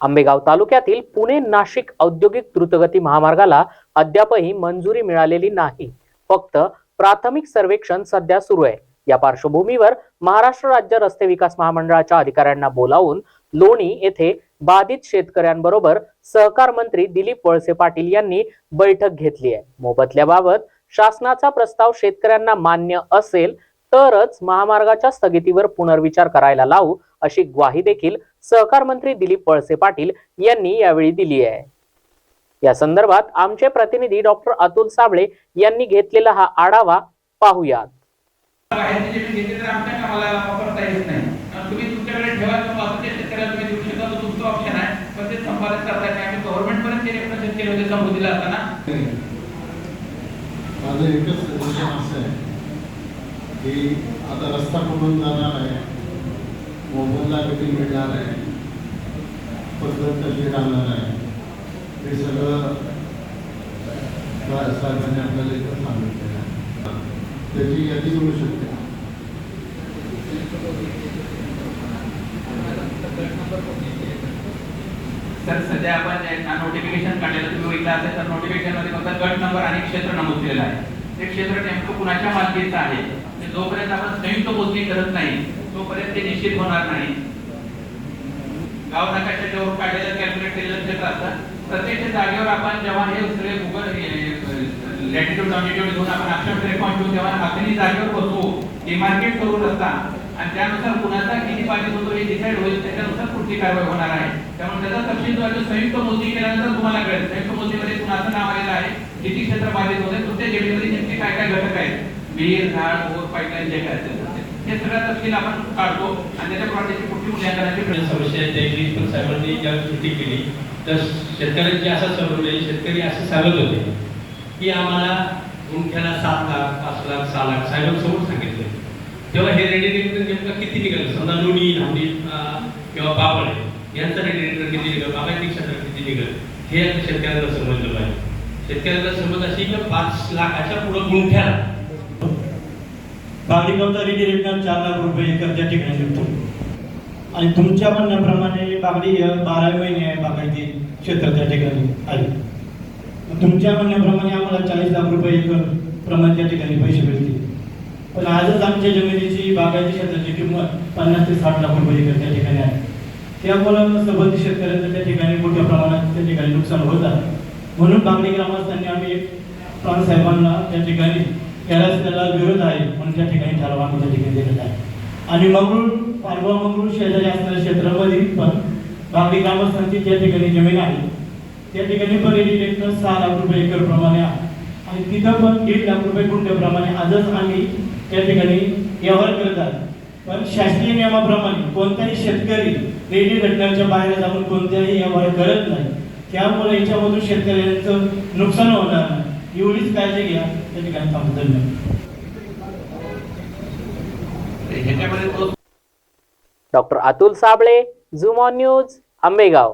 आंबेगाव तालुक्यातील पुणे नाशिक औद्योगिक द्रुतगती महामार्गाला अद्यापही मंजुरी मिळालेली नाही. फक्त प्राथमिक सर्वेक्षण सध्या सुरू आहे. या पार्श्वभूमीवर महाराष्ट्र राज्य रस्ते विकास महामंडळाच्या अधिकाऱ्यांना बोलावून लोणी येथे बाधित शेतकऱ्यांबरोबर सहकार मंत्री दिलीप वळसे पाटील यांनी बैठक घेतली आहे. मोबदल्याबाबत शासनाचा प्रस्ताव शेतकऱ्यांना मान्य असेल तरच महामार्गाच्या स्थगितीवर पुनर्विचार करायला लावू अशी ग्वाही देखील सहकार मंत्री दिलीप वळसे पाटील यांनी यावेळी दिली आहे. या संदर्भात आमचे प्रतिनिधी डॉक्टर अतुल साबळे यांनी घेतलेला हा आढावा पाहूयात. माझं एकच सजेशन असं आहे की आता रस्ता कुठून जाणार आहे? मोबाईलला कधी मिळणार आहे पद्धत कशी राहणार आहे हे सगळं साहेबांनी आपल्याला इथं सांगितलेलं आहे त्याची यादी करू शकते सर सध्या आपण नोटिफिकेशन काढलेलं तुम्ही बघितलं असेल तर नोटिफिकेशनमध्ये फक्त गट नंबर आणि क्षेत्र नमूद केलेलं आहे. हे क्षेत्र नेमकं कुणाच्या मालकीचं आहे? जोपर्यंत आपण संयुक्त मोजणी करत नाही तोपर्यंत ते निश्चित होणार नाही. गाव नकाशाच्या काढलेलं कॅल्क्युलेट केलेलं क्षेत्र असतं प्रत्यक्ष जागेवर आपण जेव्हा हे सगळे गुगल लॅटिट्यूड घेऊन आपण अक्षर रेकॉर्ड घेऊन जेव्हा आपण जागेवर बसवू डिमार्केट करून रस्ता आणि त्यानुसार कुणाचा किती पाहिजे होतो हे डिसाईड होईल त्याच्यानुसार पुढची कारवाई होणार आहे. त्यामुळे त्याचा तपशील जो संयुक्त मोजणी केल्यानंतर तुम्हाला कळेल. संयुक्त मोजणीमध्ये कुणाचं नाव आलेलं आहे? किती क्षेत्र बाधित होते प्रत्येक जमिनीमध्ये नेमके काय काय घटक आहेत? विहीर झाड ओर पाईपलाईन जे काय असेल हे सगळं तपशील आपण काढतो आणि त्याच्याप्रमाणे त्याची कुठली मूल्यांकनाची समस्या आहेत त्या साहेबांनी ज्या कृती केली तर शेतकऱ्यांची असं समजले शेतकरी असं सांगत होते की आम्हाला गुंठ्याला सात लाख पाच लाख सहा लाख साहेबांसमोर सांगितले तेव्हा हे रेडिएटर नेमकं किती निघालं? समजा लोणी धावणी किंवा पापड यांचं रेडिएटर किती निघालं? बागायती क्षेत्रात किती निघालं? हे शेतकऱ्यांना समजलं पाहिजे. शेतकऱ्यांना समज अशी की पाच लाखाच्या पुढं गुंठ्याला बागडीगावचा रेडिएटर चार लाख रुपये एकर त्या ठिकाणी निघतो आणि तुमच्या म्हणण्याप्रमाणे बागडी बारा महिने आहे बागायती क्षेत्र त्या ठिकाणी आहे. तुमच्या म्हणण्याप्रमाणे आम्हाला चाळीस लाख रुपये एकर प्रमाणे त्या ठिकाणी पैसे मिळतील. पण आजच आमच्या जमिनीची बागायती क्षेत्राची किंमत पन्नास ते साठ लाख रुपये एकर त्या ठिकाणी आहे. त्यामुळं संबंधित शेतकऱ्यांचं त्या ठिकाणी मोठ्या प्रमाणात त्या ठिकाणी नुकसान होत आहे. म्हणून बागडी ग्रामस्थांनी आम्ही प्राण साहेबांना त्या ठिकाणी या त्याला विरोध आहे म्हणून त्या ठिकाणी ठराव आम्ही त्या ठिकाणी दिलेला आहे आणि मंगळूर पारवा मंगळूर शेजारी असणाऱ्या क्षेत्रामध्ये पण बागडी ग्रामस्थांची त्या ठिकाणी जमीन आहे. त्या ठिकाणी पण रेडिएटर सहा लाख रुपये एकर प्रमाणे आहे. आणि तिथं पण दीड लाख रुपये गुंठ्याप्रमाणे आजच आम्ही त्या ठिकाणी व्यवहार करत आहोत. पण शासकीय नियमाप्रमाणे कोणताही शेतकरी रेडी घटनाच्या बाहेर जाऊन कोणत्याही व्यवहार करत नाही. त्यामुळे याच्यामधून शेतकऱ्यांचं नुकसान होणार नाही. एवढीच काळजी घ्या. त्या ठिकाणी थांबतो तो डॉक्टर अतुल साबळे झुमॉन न्यूज आंबेगाव.